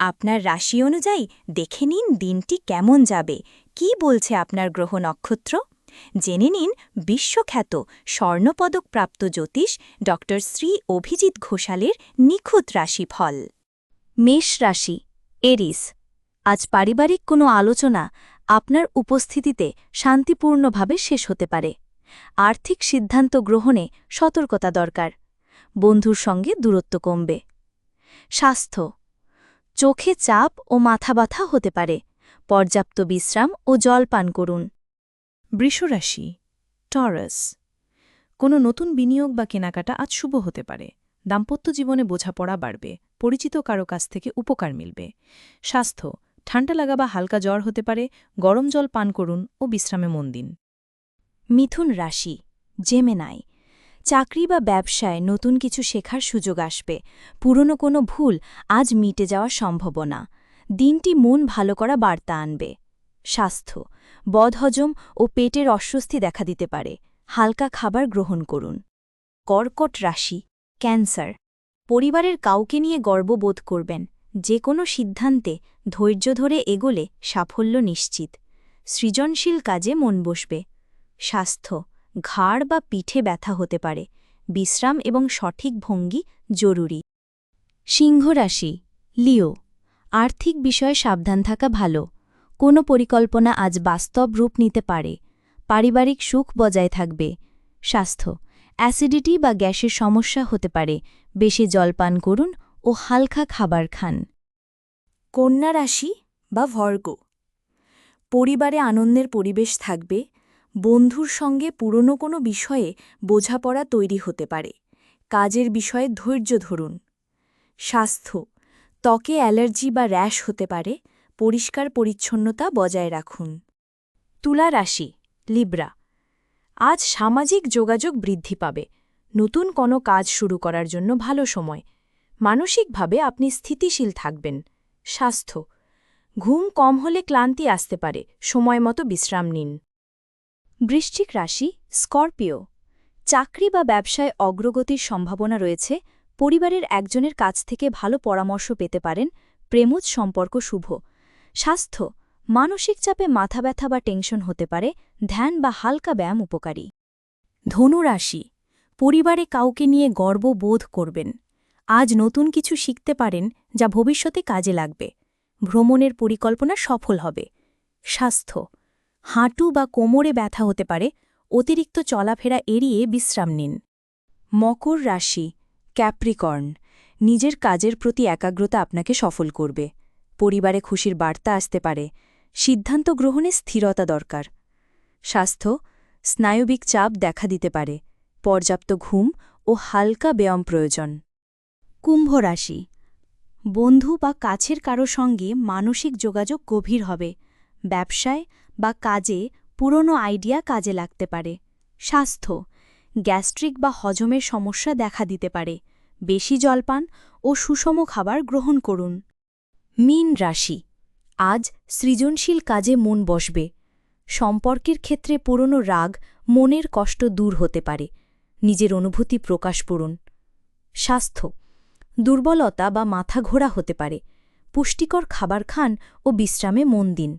আপনার রাশি অনুযায়ী দেখে নিন দিনটি কেমন যাবে। কি বলছে আপনার গ্রহ নক্ষত্র? জেনে নিন বিশ্বখ্যাত স্বর্ণপদকপ্রাপ্ত জ্যোতিষ ড শ্রী অভিজিৎ ঘোষালের নিখুঁত রাশিফল। মেষ রাশি, এরিস। আজ পারিবারিক কোনো আলোচনা আপনার উপস্থিতিতে শান্তিপূর্ণভাবে শেষ হতে পারে। আর্থিক সিদ্ধান্ত গ্রহণে সতর্কতা দরকার। বন্ধুর সঙ্গে দূরত্ব কমবে। স্বাস্থ্য চোখে চাপ ও মাথা ব্যথা হতে পারে। পর্যাপ্ত বিশ্রাম ও জল পান করুন। বৃষরাশি, টরাস, কোনো নতুন বিনিয়োগ বা কেনাকাটা আজ শুভ হতে পারে। দাম্পত্য জীবনে বোঝাপড়া বাড়বে, পরিচিত কারও কাছ থেকে উপকার মিলবে। স্বাস্থ্য, ঠান্ডা লাগা বা হালকা জ্বর হতে পারে, গরম জল পান করুন ও বিশ্রামে মন দিন। মিথুন রাশি জেমেনাই চাকরি বা ব্যবসায় নতুন কিছু শেখার সুযোগ আসবে। পুরনো কোনো ভুল আজ মিটে যাওয়া যাওয়ার সম্ভাবনা। দিনটি মন ভালো করা বার্তা আনবে। স্বাস্থ্য। বদহজম ও পেটের অস্বস্তি দেখা দিতে পারে। হালকা খাবার গ্রহণ করুন। কর্কট রাশি। ক্যান্সার। পরিবারের কাউকে নিয়ে গর্ববোধ করবেন। যে কোনো সিদ্ধান্তে ধৈর্য ধরে এগোলে সাফল্য নিশ্চিত। সৃজনশীল কাজে মন বসবে। স্বাস্থ্য। ঘাড় বা পিঠে ব্যথা হতে পারে। বিশ্রাম এবং সঠিক ভঙ্গি জরুরি। সিংহ রাশি লিও, আর্থিক বিষয়ে সাবধান থাকা ভালো। কোনো পরিকল্পনা আজ বাস্তব রূপ নিতে পারে। পারিবারিক সুখ বজায় থাকবে। স্বাস্থ্য, অ্যাসিডিটি বা গ্যাসের সমস্যা হতে পারে। বেশি জলপান করুন ও হালকা খাবার খান। কন্যা রাশি বা ভর্গ, পরিবারে আনন্দের পরিবেশ থাকবে বন্ধুর সঙ্গে পুরনো কোনো বিষয়ে বোঝাপড়া তৈরি হতে পারে। কাজের বিষয়ে ধৈর্য ধরুন। স্বাস্থ্য। ত্বকে অ্যালার্জি বা র্যাশ হতে পারে। পরিষ্কার পরিচ্ছন্নতা বজায় রাখুন। তুলা রাশি। লিব্রা। আজ সামাজিক যোগাযোগ বৃদ্ধি পাবে। নতুন কোনো কাজ শুরু করার জন্য ভালো সময়। মানসিকভাবে আপনি স্থিতিশীল থাকবেন। স্বাস্থ্য। ঘুম কম হলে ক্লান্তি আসতে পারে। সময় মতো বিশ্রাম নিন। বৃশ্চিক রাশি, স্করপিও। চাকরি বা ব্যবসায় অগ্রগতির সম্ভাবনা রয়েছে। পরিবারের একজনের কাছ থেকে ভালো পরামর্শ পেতে পারেন। প্রেমজ সম্পর্ক শুভ। স্বাস্থ্য, মানসিক চাপে মাথা ব্যথা বা টেনশন হতে পারে। ধ্যান বা হালকা ব্যায়াম উপকারী। ধনুরাশি, পরিবারে কাউকে নিয়ে গর্ব বোধ করবেন। আজ নতুন কিছু শিখতে পারেন যা ভবিষ্যতে কাজে লাগবে। ভ্রমণের পরিকল্পনা সফল হবে। স্বাস্থ্য হাঁটু বা কোমরে ব্যথা হতে পারে, অতিরিক্ত চলাফেরা এড়িয়ে বিশ্রাম নিন। মকর রাশি, ক্যাপ্রিকর্ন, নিজের কাজের প্রতি একাগ্রতা আপনাকে সফল করবে। পরিবারে খুশির বার্তা আসতে পারে, সিদ্ধান্ত গ্রহণে স্থিরতা দরকার। স্বাস্থ্য, স্নায়বিক চাপ দেখা দিতে পারে, পর্যাপ্ত ঘুম ও হালকা ব্যায়াম প্রয়োজন। কুম্ভ রাশি, বন্ধু বা কাছের কারও সঙ্গে মানসিক যোগাযোগ গভীর হবে। ব্যবসায় বা কাজে পুরনো আইডিয়া কাজে লাগতে পারে। স্বাস্থ্য, গ্যাস্ট্রিক বা হজমের সমস্যা দেখা দিতে পারে। বেশি জলপান ও সুষম খাবার গ্রহণ করুন। মীন রাশি, আজ সৃজনশীল কাজে মন বসবে। সম্পর্কের ক্ষেত্রে পুরনো রাগ মনের কষ্ট দূর হতে পারে। নিজের অনুভূতি প্রকাশ করুন। স্বাস্থ্য, দুর্বলতা বা মাথা ঘোরা হতে পারে। পুষ্টিকর খাবার খান ও বিশ্রামে মন দিন।